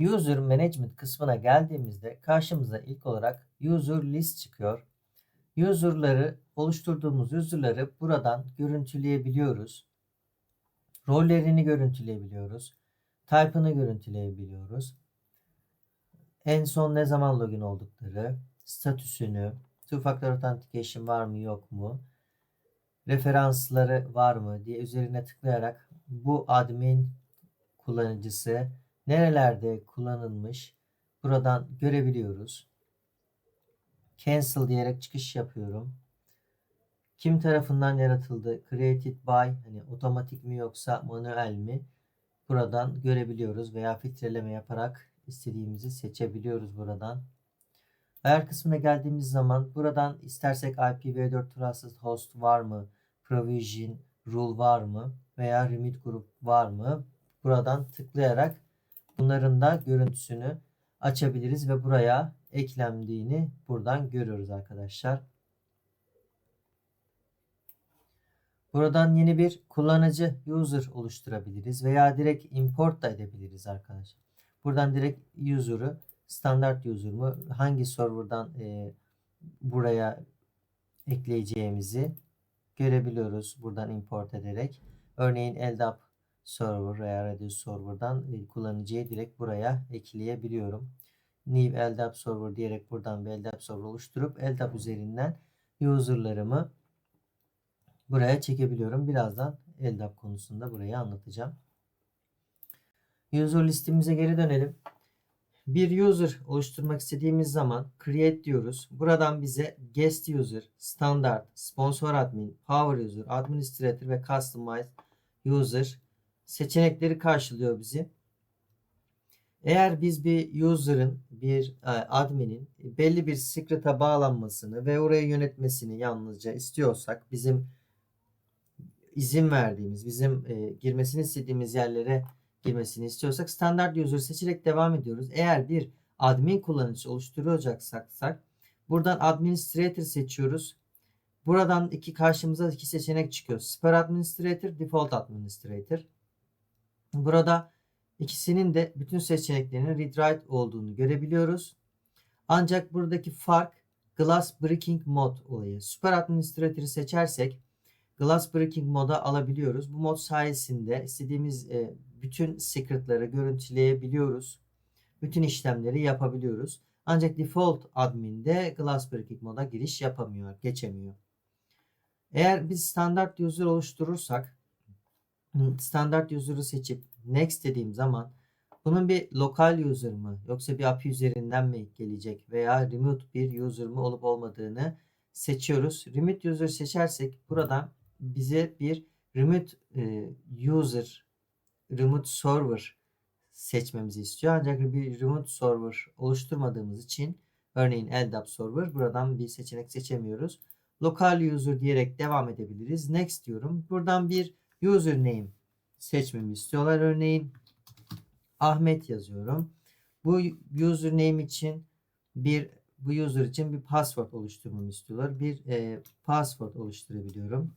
User Management kısmına geldiğimizde karşımıza ilk olarak User List çıkıyor. User'ları, oluşturduğumuz user'ları buradan görüntüleyebiliyoruz. Rollerini görüntüleyebiliyoruz. Type'ını görüntüleyebiliyoruz. En son ne zaman login oldukları, statüsünü, two factor authentication var mı yok mu, referansları var mı diye üzerine tıklayarak bu admin kullanıcısı nerelerde kullanılmış buradan görebiliyoruz. Cancel diyerek çıkış yapıyorum. Kim tarafından yaratıldı? Created by hani otomatik mi yoksa manuel mi? Buradan görebiliyoruz veya filtreleme yaparak istediğimizi seçebiliyoruz buradan. Ayar kısmına geldiğimiz zaman buradan istersek IPv4 Trusted Host var mı? Provision Rule var mı? Veya Remit Group var mı? Buradan tıklayarak bunların da görüntüsünü açabiliriz ve buraya eklendiğini buradan görüyoruz arkadaşlar. Buradan yeni bir kullanıcı user oluşturabiliriz veya direkt import da edebiliriz arkadaşlar. Buradan direkt user'ı standart user mı hangi server'dan e, buraya ekleyeceğimizi görebiliyoruz buradan import ederek. Örneğin LDAP server veya Redis server'dan e, kullanıcıyı direkt buraya ekleyebiliyorum. New LDAP server diyerek buradan bir LDAP server oluşturup LDAP üzerinden user'larımı buraya çekebiliyorum. Birazdan LDAP konusunda burayı anlatacağım. User listemize geri dönelim. Bir user oluşturmak istediğimiz zaman create diyoruz. Buradan bize guest user, standart, sponsor admin, power user, administrator ve customize user seçenekleri karşılıyor bizi. Eğer biz bir user'ın, bir e, admin'in belli bir secret'a bağlanmasını ve oraya yönetmesini yalnızca istiyorsak bizim izin verdiğimiz, bizim e, girmesini istediğimiz yerlere girmesini istiyorsak standart user seçerek devam ediyoruz. Eğer bir admin kullanıcı oluşturacaksak buradan administrator seçiyoruz. Buradan iki karşımıza iki seçenek çıkıyor. Super Administrator, Default Administrator. Burada ikisinin de bütün seçeneklerinin read write olduğunu görebiliyoruz. Ancak buradaki fark Glass Breaking Mod olayı. Super Administrator'ı seçersek Glass Breaking moda alabiliyoruz. Bu mod sayesinde istediğimiz e, bütün secret'ları görüntüleyebiliyoruz. Bütün işlemleri yapabiliyoruz. Ancak default admin'de Glass Breaking moda giriş yapamıyor, geçemiyor. Eğer biz standart user oluşturursak standart user'ı seçip next dediğim zaman bunun bir lokal user mı yoksa bir API üzerinden mi gelecek veya remote bir user mı olup olmadığını seçiyoruz. Remote user seçersek buradan bize bir remote e, user, remote server seçmemizi istiyor. Ancak bir remote server oluşturmadığımız için örneğin LDAP server buradan bir seçenek seçemiyoruz. Local user diyerek devam edebiliriz. Next diyorum. Buradan bir username seçmemi istiyorlar. Örneğin Ahmet yazıyorum. Bu username için bir bu user için bir password oluşturmamı istiyorlar. Bir e, password oluşturabiliyorum.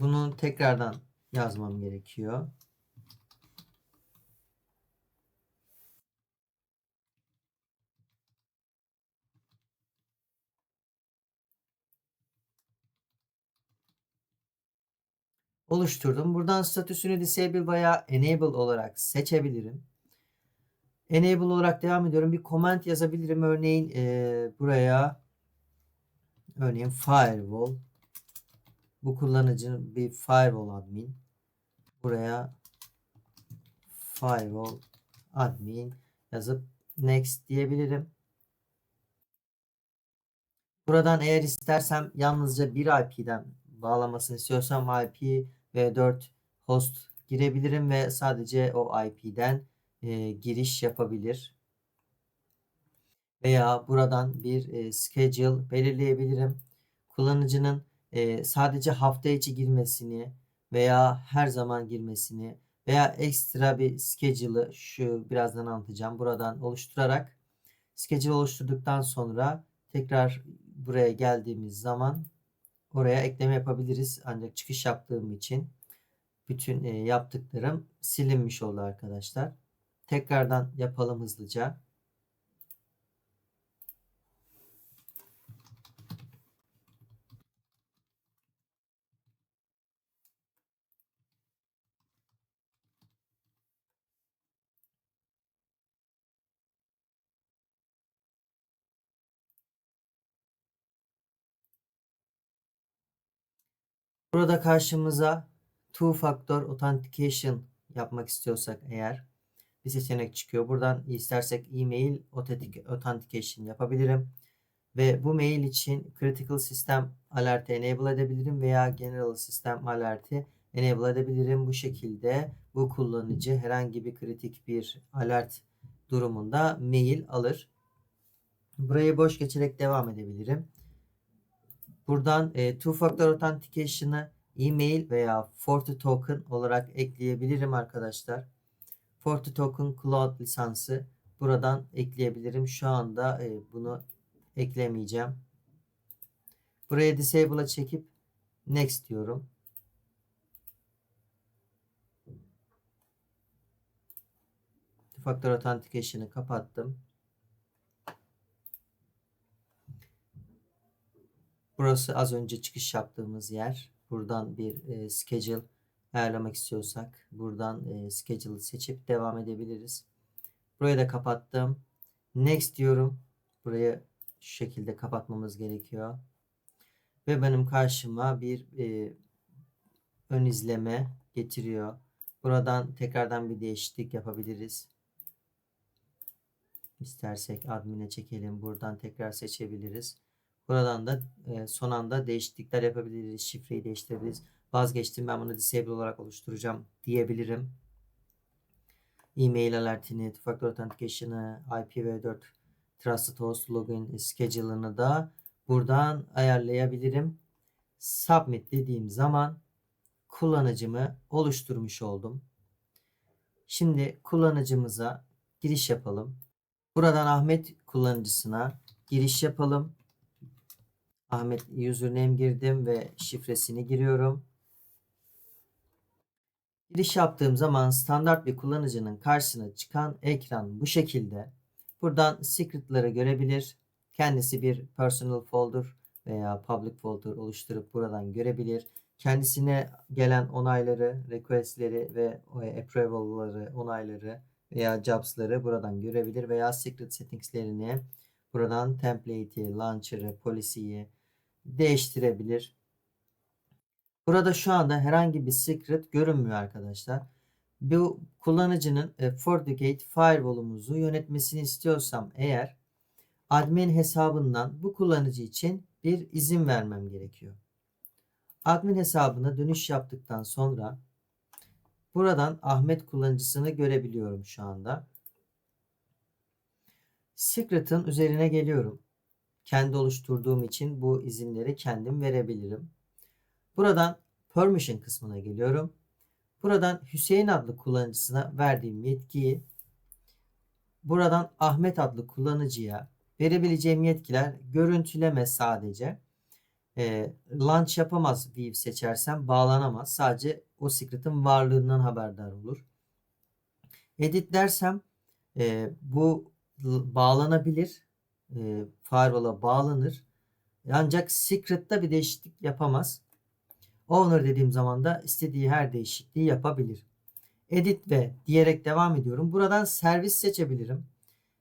Bunu tekrardan yazmam gerekiyor. Oluşturdum. Buradan statüsünü disable veya enable olarak seçebilirim. Enable olarak devam ediyorum. Bir comment yazabilirim. Örneğin e, buraya örneğin firewall bu kullanıcının bir firewall admin buraya firewall admin yazıp next diyebilirim. Buradan eğer istersem yalnızca bir IP'den bağlamasını istiyorsam IP ve 4 host girebilirim ve sadece o IP'den e, giriş yapabilir. Veya buradan bir e, schedule belirleyebilirim. Kullanıcının e, sadece hafta içi girmesini veya her zaman girmesini veya ekstra bir schedule'ı şu birazdan anlatacağım. Buradan oluşturarak schedule oluşturduktan sonra tekrar buraya geldiğimiz zaman oraya ekleme yapabiliriz. Ancak çıkış yaptığım için bütün e, yaptıklarım silinmiş oldu arkadaşlar. Tekrardan yapalım hızlıca. Burada karşımıza two factor authentication yapmak istiyorsak eğer bir seçenek çıkıyor. Buradan istersek e-mail authentication yapabilirim. Ve bu mail için critical system alert'i enable edebilirim veya general system alert'i enable edebilirim. Bu şekilde bu kullanıcı herhangi bir kritik bir alert durumunda mail alır. Burayı boş geçerek devam edebilirim. Buradan e, two factor authentication'ı e-mail veya Forti token olarak ekleyebilirim arkadaşlar. Forti token cloud lisansı buradan ekleyebilirim. Şu anda e, bunu eklemeyeceğim. Buraya disable'a çekip next diyorum. Factor authentication'ı kapattım. Burası az önce çıkış yaptığımız yer. Buradan bir e, schedule ayarlamak istiyorsak buradan e, schedule'ı seçip devam edebiliriz. Burayı da kapattım. Next diyorum. Burayı şu şekilde kapatmamız gerekiyor. Ve benim karşıma bir e, ön izleme getiriyor. Buradan tekrardan bir değişiklik yapabiliriz. İstersek admin'e çekelim. Buradan tekrar seçebiliriz. Buradan da e, son anda değişiklikler yapabiliriz. Şifreyi değiştirebiliriz. Vazgeçtim ben bunu disable olarak oluşturacağım diyebilirim. E-mail alertini, two factor authentication'ı, IPv4 Trusted Host Login Schedule'ını da buradan ayarlayabilirim. Submit dediğim zaman kullanıcımı oluşturmuş oldum. Şimdi kullanıcımıza giriş yapalım. Buradan Ahmet kullanıcısına giriş yapalım. Ahmet username girdim ve şifresini giriyorum. Giriş yaptığım zaman standart bir kullanıcının karşısına çıkan ekran bu şekilde. Buradan secret'ları görebilir. Kendisi bir personal folder veya public folder oluşturup buradan görebilir. Kendisine gelen onayları, request'leri ve approval'ları, onayları veya jobs'ları buradan görebilir veya secret settings'lerini buradan template'i, launcher'ı, policy'yi değiştirebilir. Burada şu anda herhangi bir secret görünmüyor arkadaşlar. Bu kullanıcının e, FortiGate firewall'umuzu yönetmesini istiyorsam eğer admin hesabından bu kullanıcı için bir izin vermem gerekiyor. Admin hesabına dönüş yaptıktan sonra buradan Ahmet kullanıcısını görebiliyorum şu anda. Secret'ın üzerine geliyorum. Kendi oluşturduğum için bu izinleri kendim verebilirim. Buradan permission kısmına geliyorum. Buradan Hüseyin adlı kullanıcısına verdiğim yetkiyi buradan Ahmet adlı kullanıcıya verebileceğim yetkiler görüntüleme sadece. E, launch yapamaz Weave seçersem bağlanamaz. Sadece o secret'ın varlığından haberdar olur. Edit dersem e, bu bağlanabilir. E, firewall'a bağlanır. Ancak secret'ta bir değişiklik yapamaz. Owner dediğim zaman da istediği her değişikliği yapabilir. Edit ve diyerek devam ediyorum. Buradan servis seçebilirim.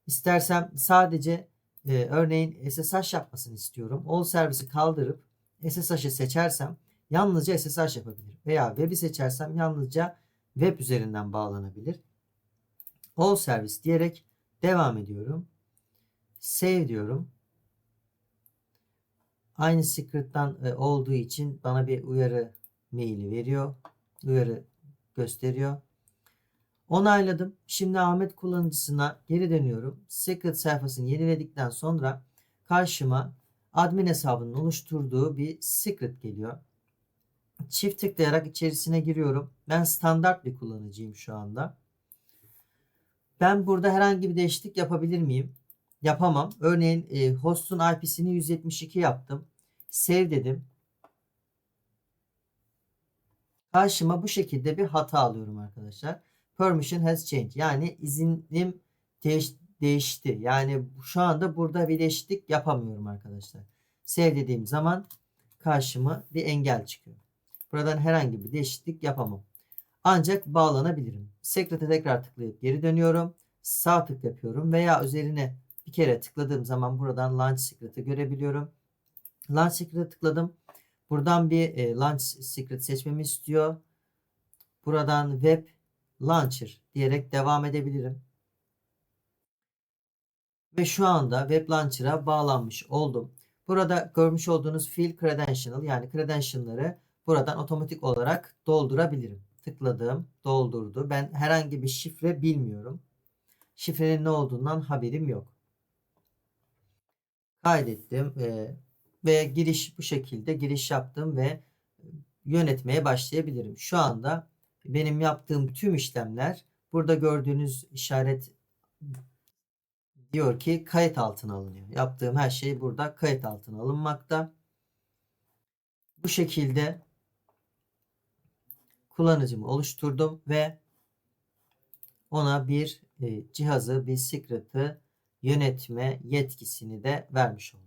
İstersem sadece e, örneğin SSH yapmasını istiyorum. All servisi kaldırıp SSH'ı seçersem yalnızca SSH yapabilir. Veya web'i seçersem yalnızca web üzerinden bağlanabilir. All servis diyerek devam ediyorum. Save diyorum. Aynı secret'tan e, olduğu için bana bir uyarı maili veriyor. Uyarı gösteriyor. Onayladım. Şimdi Ahmet kullanıcısına geri dönüyorum. Secret sayfasını yeniledikten sonra karşıma admin hesabının oluşturduğu bir secret geliyor. Çift tıklayarak içerisine giriyorum. Ben standart bir kullanıcıyım şu anda. Ben burada herhangi bir değişiklik yapabilir miyim? Yapamam. Örneğin e, host'un IP'sini 172 yaptım. Save dedim. Karşıma bu şekilde bir hata alıyorum arkadaşlar. Permission has changed. Yani izinim değiş- değişti. Yani şu anda burada bir değişiklik yapamıyorum arkadaşlar. Save dediğim zaman karşıma bir engel çıkıyor. Buradan herhangi bir değişiklik yapamam. Ancak bağlanabilirim. Secret'e tekrar tıklayıp geri dönüyorum. Sağ tık yapıyorum veya üzerine bir kere tıkladığım zaman buradan Launch Secret'ı görebiliyorum. Launch Secret'e tıkladım. Buradan bir e, Launch Secret seçmemi istiyor. Buradan Web Launcher diyerek devam edebilirim. Ve şu anda Web Launcher'a bağlanmış oldum. Burada görmüş olduğunuz Fill Credential yani credential'ları buradan otomatik olarak doldurabilirim. Tıkladım, doldurdu. Ben herhangi bir şifre bilmiyorum. Şifrenin ne olduğundan haberim yok. Kaydettim e, ve giriş bu şekilde giriş yaptım ve yönetmeye başlayabilirim. Şu anda benim yaptığım tüm işlemler burada gördüğünüz işaret diyor ki kayıt altına alınıyor. Yaptığım her şey burada kayıt altına alınmakta. Bu şekilde kullanıcımı oluşturdum ve ona bir cihazı, bir secret'ı yönetme yetkisini de vermiş oldum.